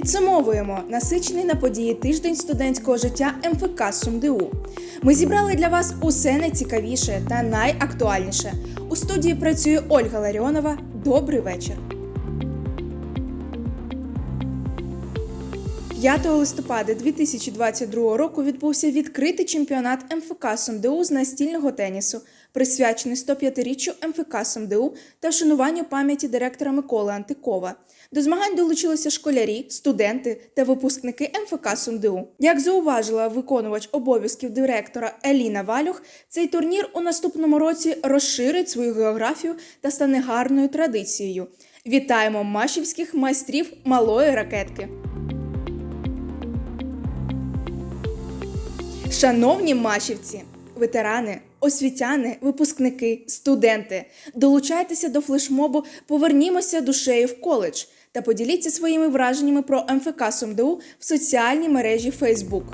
Підсумовуємо насичений на події тиждень студентського життя МФК СумДУ. Ми зібрали для вас усе найцікавіше та найактуальніше. У студії працює Ольга Ларіонова. Добрий вечір. 5 листопада 2022 року відбувся відкритий чемпіонат МФК СумДУ з настільного тенісу, присвячений 105-річчю МФК СумДУ та вшануванню пам'яті директора Миколи Антикова. До змагань долучилися школярі, студенти та випускники МФК СумДУ. Як зауважила виконувач обов'язків директора Еліна Валюх, цей турнір у наступному році розширить свою географію та стане гарною традицією. Вітаємо машівських майстрів малої ракетки. Шановні машівці, ветерани, освітяни, випускники, студенти, долучайтеся до флешмобу Повернімося душею в коледж та поділіться своїми враженнями про МФК СумДУ в соціальній мережі Facebook.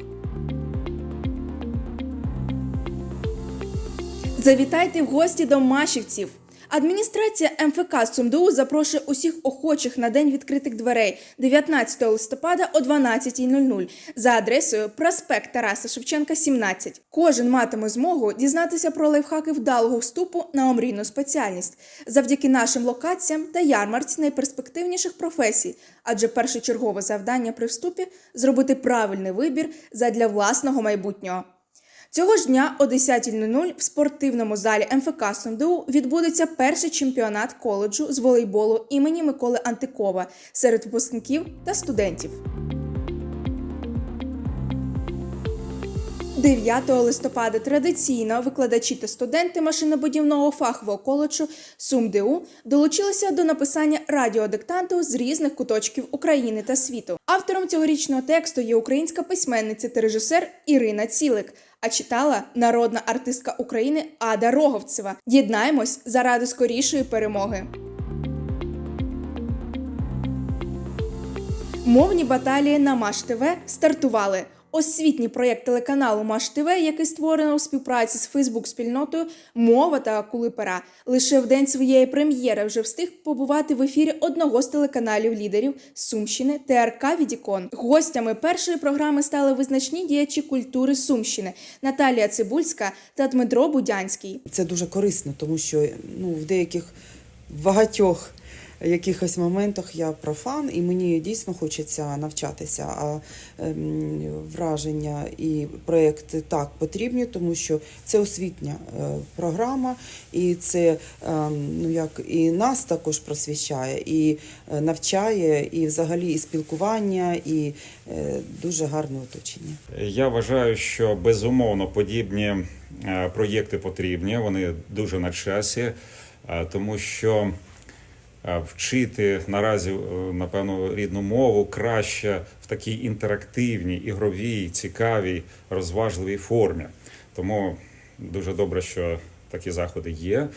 Завітайте в гості до Машівців. Адміністрація МФК СумДУ запрошує усіх охочих на день відкритих дверей 19 листопада о 12.00 за адресою проспект Тараса Шевченка, 17. Кожен матиме змогу дізнатися про лайфхаки вдалого вступу на омрійну спеціальність завдяки нашим локаціям та ярмарці найперспективніших професій, адже першочергове завдання при вступі зробити правильний вибір задля власного майбутнього. Цього ж дня о 10.00 в спортивному залі МФК СумДУ відбудеться перший чемпіонат коледжу з волейболу імені Миколи Антикова серед випускників та студентів. 9 листопада традиційно викладачі та студенти машинобудівного фахового коледжу СумДУ долучилися до написання радіодиктанту з різних куточків України та світу. Автором цьогорічного тексту є українська письменниця та режисер Ірина Цілик. А читала народна артистка України Ада Роговцева. Єднаємось заради скорішої перемоги. Мовні баталії на Маш ТВ стартували. Освітній проєкт телеканалу Маш ТВ, який створено у співпраці з Фейсбук-спільнотою Мова та Кулипера, лише в день своєї прем'єри вже встиг побувати в ефірі одного з телеканалів лідерів Сумщини ТРК Відікон. Гостями першої програми стали визначні діячі культури Сумщини Наталія Цибульська та Дмитро Будянський. Це дуже корисно, тому що ну, в деяких багатьох якихось моментах я профан, і мені дійсно хочеться навчатися. А ем, враження і проекти так потрібні, тому що це освітня е, програма, і це ем, ну, як і нас також просвіщає, і е, навчає, і взагалі і спілкування, і е, дуже гарне оточення. Я вважаю, що безумовно подібні проєкти потрібні, вони дуже на часі, тому що вчити наразі, е, напевно, рідну мову краще в такій інтерактивній, ігровій, цікавій, розважливій формі. Тому дуже добре, що такі заходи є.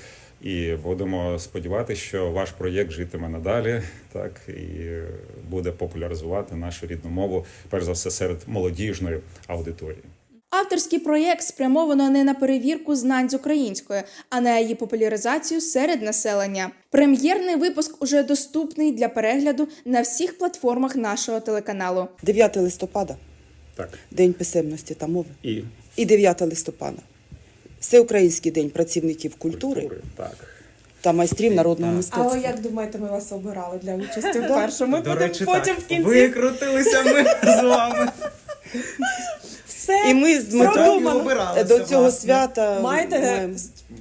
І будемо сподіватися, що ваш проєкт житиме надалі, так і е, буде популяризувати нашу рідну мову, перш за все, серед молодіжної аудиторії. Авторський проєкт спрямовано не на перевірку знань з української, а на її популяризацію серед населення. Прем'єрний випуск уже доступний для перегляду на всіх платформах нашого телеканалу. 9 листопада Так День писемності та мови. і І 9 листопада Всеукраїнський день працівників культури так. та майстрів народного Але як думаєте, ми вас обирали для участі в першому? Ми До речі, потім так. в кінці Викрутилися ми з вами. Все І ми з Дмитром продумано. обиралися, до цього власне. свята Маєте маємо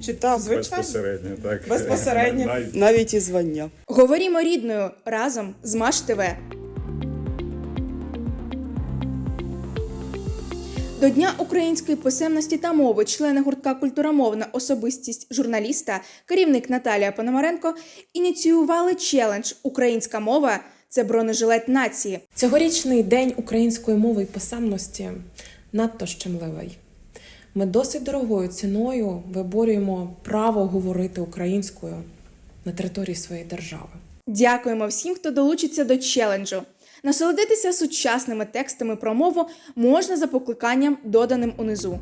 чи звичайно? Безпосередньо, так. Безпосередньо. Навіть навіть і звання. Говорімо рідною разом з Маш ТВ. До Дня української писемності та мови члени гуртка Культурамовна особистість журналіста, керівник Наталія Пономаренко ініціювали челендж Українська мова це бронежилет нації. Цьогорічний день української мови і писемності надто щемливий. Ми досить дорогою ціною виборюємо право говорити українською на території своєї держави. Дякуємо всім, хто долучиться до челенджу. Насолодитися сучасними текстами про мову можна за покликанням, доданим унизу.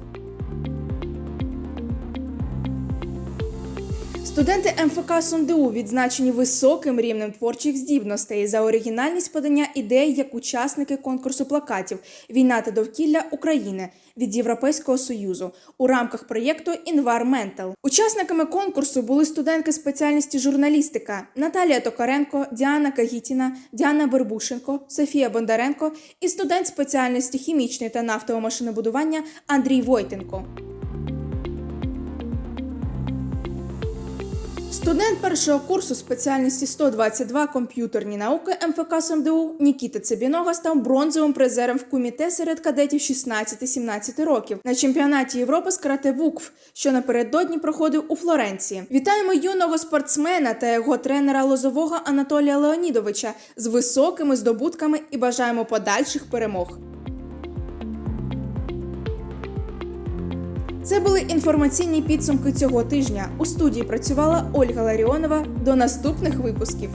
Студенти МФК СумДУ відзначені високим рівнем творчих здібностей за оригінальність подання ідей як учасники конкурсу плакатів Війна та довкілля України від Європейського союзу у рамках проєкту Environmental. Учасниками конкурсу були студентки спеціальності журналістика Наталія Токаренко, Діана Кагітіна, Діана Бербушенко, Софія Бондаренко і студент спеціальності хімічної та нафтового машинобудування Андрій Войтенко. Студент першого курсу спеціальності 122 комп'ютерні науки МФК СМДУ Нікіта Цибінога став бронзовим призером в куміте серед кадетів 16-17 років на чемпіонаті Європи з карате ВУКФ, що напередодні проходив у Флоренції. Вітаємо юного спортсмена та його тренера лозового Анатолія Леонідовича з високими здобутками і бажаємо подальших перемог. Це були інформаційні підсумки цього тижня. У студії працювала Ольга Ларіонова. До наступних випусків.